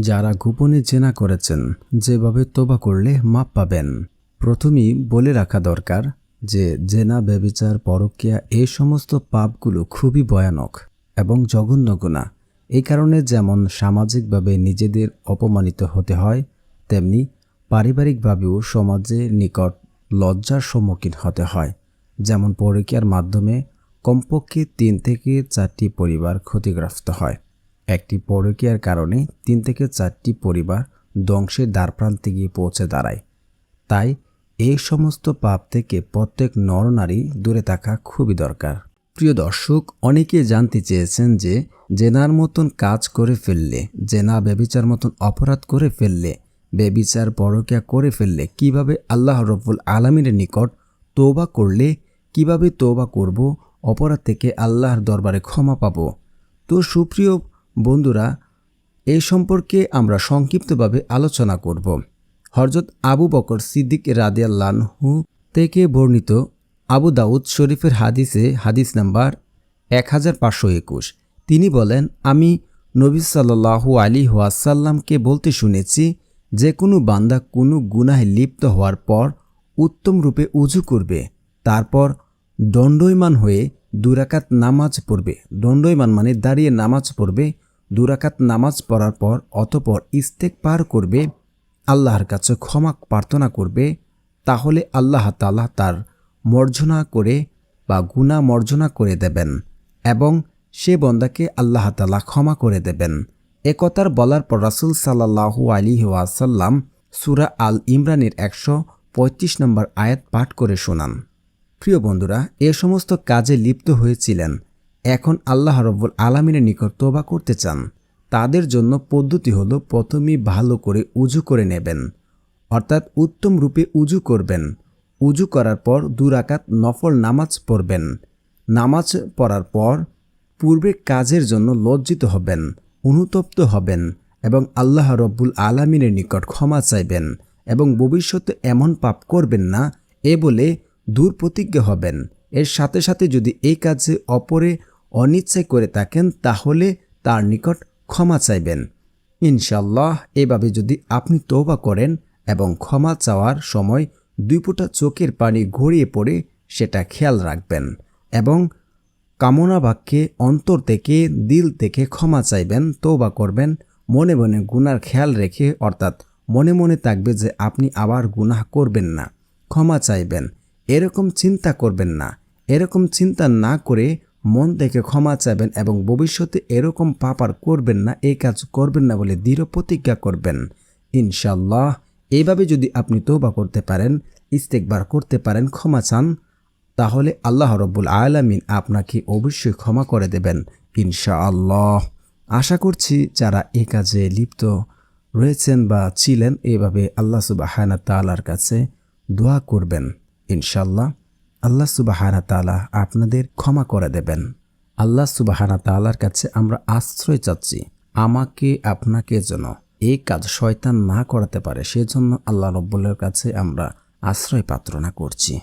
যারা গোপনে জেনা করেছেন, যেভাবে তোবা করলে মাপ পাবেন। প্রথমেই বলে রাখা দরকার যে, জেনা ব্যবিচার পরকিয়া এই সমস্ত পাপগুলো খুবই ভয়ানক এবং জঘন্য গুণা। এই কারণে যেমন সামাজিকভাবে নিজেদের অপমানিত হতে হয়, তেমনি পারিবারিকভাবেও সমাজের নিকট লজ্জার সম্মুখীন হতে হয়। যেমন পরকীয়ার মাধ্যমে কমপক্ষে তিন থেকে চারটি পরিবার ক্ষতিগ্রস্ত হয়। একটি পরকীয়ার কারণে তিন থেকে চারটি পরিবার ধ্বংসের দ্বারপ্রান্তে গিয়ে পৌঁছে দাঁড়ায়। তাই এই সমস্ত পাপ থেকে প্রত্যেক নরনারী দূরে থাকা খুবই দরকার। প্রিয় দর্শক অনেকে জানতে চেয়েছেন যে জেনার মতন কাজ করে ফেললে, জেনা বেবিচার মতন অপরাধ করে ফেললে বেবিচার পরকিয়া করে ফেললে কীভাবে আল্লাহ রব্বুল আলমীর নিকট তৌবা করলে, কীভাবে তৌবা করব, অপরাধ থেকে আল্লাহর দরবারে ক্ষমা পাব? তো সুপ্রিয় বন্ধুরা এই সম্পর্কে আমরা সংক্ষিপ্তভাবে আলোচনা করব। হরজত আবু বকর সিদ্দিক রাদিয়াল্লাহু থেকে বর্ণিত আবু দাউদ শরীফের হাদিসে, হাদিস নাম্বার এক হাজার পাঁচশো একুশ। তিনি বলেন, আমি নবী সাল্লাহু আলী ওয়াসাল্লামকে বলতে শুনেছি, যে কোনো বান্দা কোনো গুনাহে লিপ্ত হওয়ার পর উত্তম রূপে উজু করবে, তারপর দণ্ডয়মান হয়ে দুরাকাত নামাজ পড়বে। দণ্ডয়মান মানে দাঁড়িয়ে নামাজ পড়বে দুরাকাত নামাজ পড়ার পর অতপর ইস্তেক পার করবে, আল্লাহর কাছে ক্ষমা প্রার্থনা করবে, তাহলে আল্লাহ তালা তার মর্জনা করে বা গুণা মর্জনা করে দেবেন এবং সে বন্দাকে আল্লাহ তালা ক্ষমা করে দেবেন। একতার বলার পর রাসুল সাল্লাহু আলী ওয়াসাল্লাম সুরা আল ইমরানের একশো পঁয়ত্রিশ নম্বর আয়াত পাঠ করে শোনান। প্রিয় বন্ধুরা, এ সমস্ত কাজে লিপ্ত হয়েছিলেন এখন আল্লাহ রব্বুল আলমিনের নিকট তোবা করতে চান। তাদের জন্য পদ্ধতি হলো প্রথমেই ভালো করে উজু করে নেবেন। অর্থাৎ উত্তম রূপে উজু করবেন। উজু করার পর দুরাকাত নফল নামাজ পড়বেন। নামাজ পড়ার পর পূর্বে কাজের জন্য লজ্জিত হবেন, অনুতপ্ত হবেন এবং আল্লাহ রব্বুল আলমিনের নিকট ক্ষমা চাইবেন এবং ভবিষ্যতে এমন পাপ করবেন না এ বলে দূর প্রতিজ্ঞা হবেন। এর সাথে সাথে যদি এই কাজে অপরে অনিচ্ছায় করে থাকেন, তাহলে তার নিকট ক্ষমা চাইবেন। ইনশাল্লাহ এভাবে যদি আপনি তৌবা করেন এবং ক্ষমা চাওয়ার সময় দুই ফোঁটা চোখের পানি গড়িয়ে পড়ে, সেটা খেয়াল রাখবেন এবং কামনা বাক্যে অন্তর থেকে, দিল থেকে ক্ষমা চাইবেন তৌবা করবেন। মনে মনে গুনার খেয়াল রেখে, অর্থাৎ মনে মনে থাকবে যে আপনি আবার গুনাহ করবেন না, ক্ষমা চাইবেন। এরকম চিন্তা করবেন না। এরকম চিন্তা না করে মন থেকে ক্ষমা চাইবেন এবং ভবিষ্যতে এরকম পাপার করবেন না, এই কাজ করবেন না বলে দৃঢ় প্রতিজ্ঞা করবেন। ইনশাল্লাহ এইভাবে যদি আপনি তৌবা করতে পারেন, ইস্তেকবার করতে পারেন, ক্ষমা চান, তাহলে আল্লাহ রব্বুল আলামিন আপনাকে অবশ্যই ক্ষমা করে দেবেন। ইনশাআল্লাহ, আশা করছি যারা এ কাজে লিপ্ত রয়েছেন বা ছিলেন, এভাবে আল্লাহ সুবাহানা তালার কাছে দোয়া করবেন। ইনশাল্লাহ আল্লাহ সুবাহানা তালা আপনাদের ক্ষমা করে দেবেন। আল্লাহ সুবাহানা তালার কাছে আমরা আশ্রয় চাচ্ছি, আমাকে, আপনাকে যেন এই কাজ শয়তান না করাতে পারে, সেজন্য আল্লাহ রব্বুলের কাছে আমরা আশ্রয় প্রার্থনা করছি।